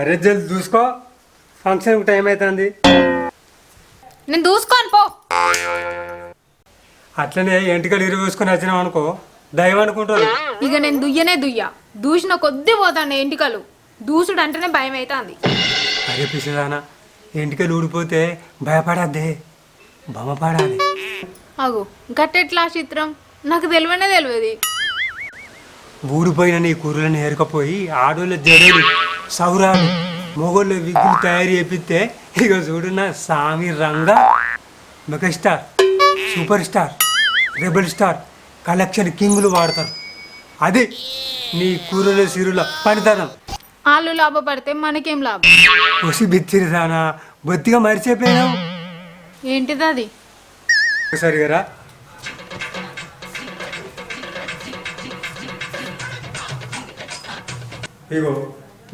అరే జల్ది చూసుకో. ఫంక్షన్కి టైం అవుతుంది నేను దూసుకోను పో. అట్లనే ఎంటికలు ఇరుగు వేసుకొని వచ్చినాం అనుకో దైవం అనుకుంటారు. ఇక నేను దుయ్యనే దుయ్య. దూసిన కొద్దీ పోతాను ఎంటికలు. దూసుడు అంటేనే భయం అవుతుంది అరే పిసిదానా ఎంటికలు ఊడిపోతే భయపడద్దే. బొమ్మ పడాలి. అగు గట్టెట్లా చిత్రం? నాకు తెలివనే తెలియదు ఊడిపోయిన నీ కూరలను ఏరుకపోయి ఆడోళ్ళ జడలు సౌరాలు మొగోళ్ళ విగ్గులు తయారు చేపిస్తే ఇక చూడున్న సామి Ranga megastar super star rebel star collection కింగులు వాడతారు. అది నీ కూరల సిరుల పనితనం. వాళ్ళు లాభపడితే మనకేం లాభం? ఒసి బిచ్చిరిదానా బొత్తిగా మరిచిపోయినావు? ఏంటిది అది ఒకసారి ఇగో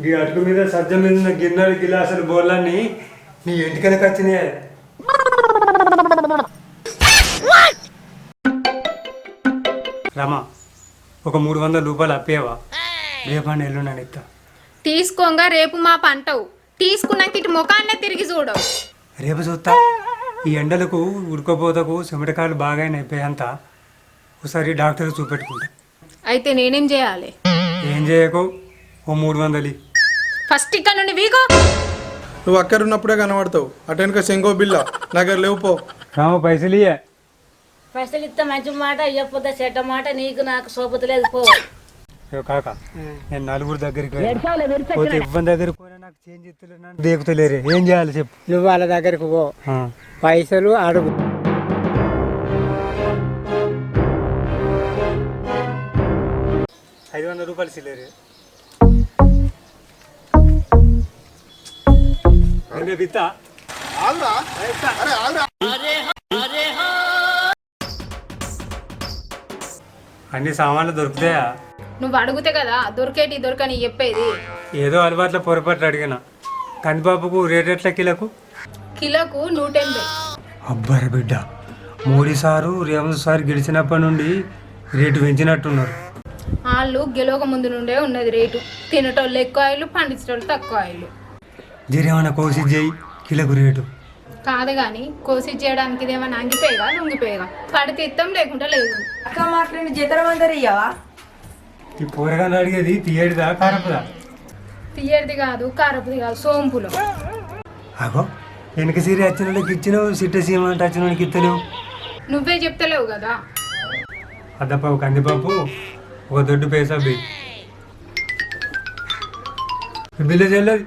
ఈ అటుకు మీద సజ్జ మీద ఉన్న గిన్నెలు గిలాసులు బోళ్ళని నీ ఎంటికలకు వచ్చినాయి. రమా ఒక మూడు వందల రూపాయలు అప్పేవా? రేపండి ఎల్లుండని ఇస్తా. తీసుకోగా రేపు మా పంటవు. తీసుకున్నాక ఇటు ముఖాన్నే తిరిగి చూడవు రేపు చూస్తా. ఈ ఎండలకు ఉడకపోతకు చెమటకాయలు బాగా అయిపోయేంత ఒకసారి డాక్టర్ చూపెట్టుకుంటా. అయితే నేనేం చేయాలి? ఏం చేయకు? ఓ మూడు వందలు. ఫస్ట్ ఇక్కడ నుండి వీగో. నువ్వు అక్కడ ఉన్నప్పుడే కనబడతావు అటెనక సెంగో బిల్ల దగ్గర లేవు పో. రామ పైసలు ఇయ్యే. పైసలు ఇస్తే మంచి మాట ఇవ్వకపోతే చెడ్డ మాట నీకు నాకు సోపతి లేదు పో. ఏ కాక నేను నలుగురు దగ్గరికి. పోతే ఇవ్వని దగ్గరికి పోయినా నాకు చేంజ్ ఇస్తలేరు దేకుతలేరు. ఏం చేయాలి చెప్పు. నువ్వు వాళ్ళ దగ్గరికి పో. ఆ. పైసలు అడుగు. ఐదు వందల రూపాయలు సిలేరు అన్ని సామాన్లు దొరుకుతాయా? నువ్వు అడిగితే కదా దొరికేటి దొరకని చెప్పేది. ఏదో అలవాట్ల పొరపాట్లు అడిగిన. కందిపాపుకు రేట్ ఎట్లా కిలకు? కిలోకు నూట ఎనభై. అబ్బర బిడ్డ మోడీ సారు రేవంత్ సార్ గెలిచినప్పటి నుండి రేటు పెంచినట్టున్నారు. వాళ్ళు గెలవక ముందు నుండే ఉన్నది రేటు. తినటోళ్ళు ఎక్కువ ఆయిల్ పండించటోళ్ళు తక్కువ ఆయిల్. జరేమన్నా కోసి చేయి కిలకు రేటు. కాదు కానీ కోసి చేయడానికి ఇదేమన్నా అంగిపోయేగా లొంగిపోయేగా పడితే ఇత్తం లేకుంటే లేదు. అక్క మాట్లాడి జీతం అందరు ఇయ్యవా ఈ పోరగాన్ని అడిగేది తీయడిదా కారపుదా? తీయడిది కాదు కారపుది కాదు సోంపులు. అగో వెనక సీరి వచ్చిన వాళ్ళకి ఇచ్చినావు సిట్ట సీమ అంటే వచ్చిన వాళ్ళకి ఇస్తలేవు నువ్వే చెప్తలేవు కదా. అద్దపాపు కందిపాపు ఒక దొడ్డు పేసా బిల్ బిల్లు చెల్లది.